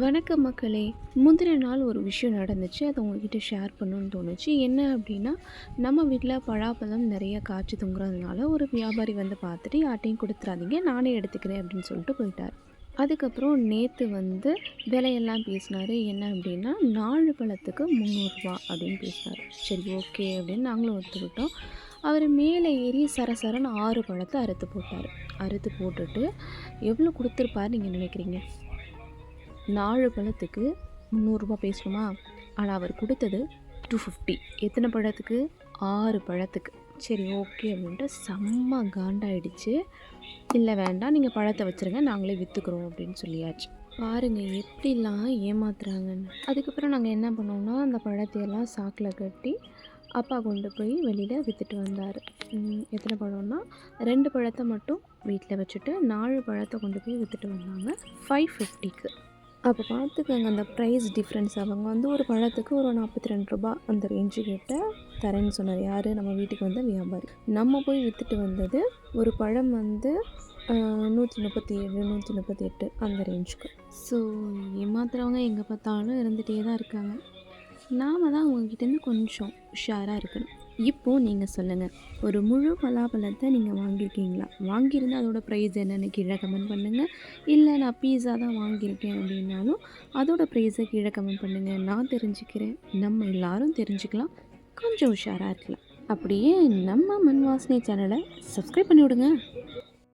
வணக்கம் மக்களே. முந்தின நாள் ஒரு விஷயம் நடந்துச்சு. அதை உங்ககிட்ட ஷேர் பண்ணணும்னு தோணுச்சு. என்ன அப்படின்னா நம்ம வீட்டில் பழாப்பழம் நிறைய காய்ச்சி தொங்குறதுனால ஒரு வியாபாரி வந்து பார்த்துட்டு யார்ட்டையும் கொடுத்துறாதீங்க. நானே எடுத்துக்கிறேன் அப்படின்னு சொல்லிட்டு போயிட்டார். அதுக்கப்புறம் நேற்று வந்து விலையெல்லாம் பேசினார். என்ன அப்படின்னா நாலு பழத்துக்கு முந்நூறுரூவா அப்படின்னு பேசினார். சரி ஓகே அப்படின்னு நாங்களும் ஒத்துக்கிட்டோம். அவர் மேலே ஏறி சரசரன்னு ஆறு பழத்தை அறுத்து போட்டார். அறுத்து போட்டுட்டு எவ்வளோ கொடுத்துருப்பார் நீங்கள் நினைக்கிறீங்க? நாலு பழத்துக்கு முந்நூறுரூபா பேசணுமா? ஆனால் அவர் கொடுத்தது டூ ஃபிஃப்டி எத்தனை பழத்துக்கு? ஆறு பழத்துக்கு. சரி ஓகே அப்படின்ட்டு செம்ம காண்டாயிடுச்சு. இல்லை வேண்டாம் நீங்கள் பழத்தை வச்சுருங்க நாங்களே விற்றுக்குறோம் அப்படின்னு சொல்லியாச்சு. பாருங்கள் எப்படிலாம் ஏமாத்துறாங்கன்னு. அதுக்கப்புறம் நாங்கள் என்ன பண்ணோம்னா அந்த பழத்தையெல்லாம் சாக்கில் கட்டி அப்பா கொண்டு போய் வெளியில் விற்றுட்டு வந்தார். எத்தனை பழம்னா ரெண்டு பழத்தை மட்டும் வீட்டில் வச்சுட்டு நாலு பழத்தை கொண்டு போய் விற்றுட்டு வந்தாங்க ஃபைவ் ஃபிஃப்டிக்கு அப்போ பார்த்துக்கோங்க அந்த ப்ரைஸ் டிஃப்ரென்ஸ் அவங்க வந்து ஒரு பழத்துக்கு ஒரு நாற்பத்தி ரெண்டு ரூபா அந்த ரேஞ்சு கிட்ட தரேன்னு சொன்னார். யார்? நம்ம வீட்டுக்கு வந்த வியாபாரி. நம்ம போய் விற்றுட்டு வந்தது ஒரு பழம் வந்து நூற்றி முப்பத்தி ஏழு நூற்றி முப்பத்தி எட்டு அந்த ரேஞ்சுக்கு ஸோ ஏமாத்துறவங்க எங்கே பார்த்தாலும் இருந்துகிட்டே தான் இருக்காங்க. நாம தான் அவங்கக்கிட்டேருந்து கொஞ்சம் உஷாராக இருக்கணும். இப்போது நீங்கள் சொல்லுங்கள் ஒரு முழு பலாப்பழத்தை நீங்கள் வாங்கியிருக்கீங்களா? வாங்கியிருந்தால் அதோடய ப்ரைஸ் என்னென்னு கீழே கமெண்ட் பண்ணுங்கள் இல்லை நான் பீஸா தான் வாங்கியிருக்கேன் அப்படின்னாலும் அதோட ப்ரைஸை கீழே கமெண்ட் பண்ணுங்கள் நான் தெரிஞ்சுக்கிறேன். நம்ம எல்லாரும் தெரிஞ்சுக்கலாம். கொஞ்சம் உஷாராக இருக்கலாம். அப்படியே நம்ம மண் வாசனை சேனலை சப்ஸ்கிரைப் பண்ணி விடுங்க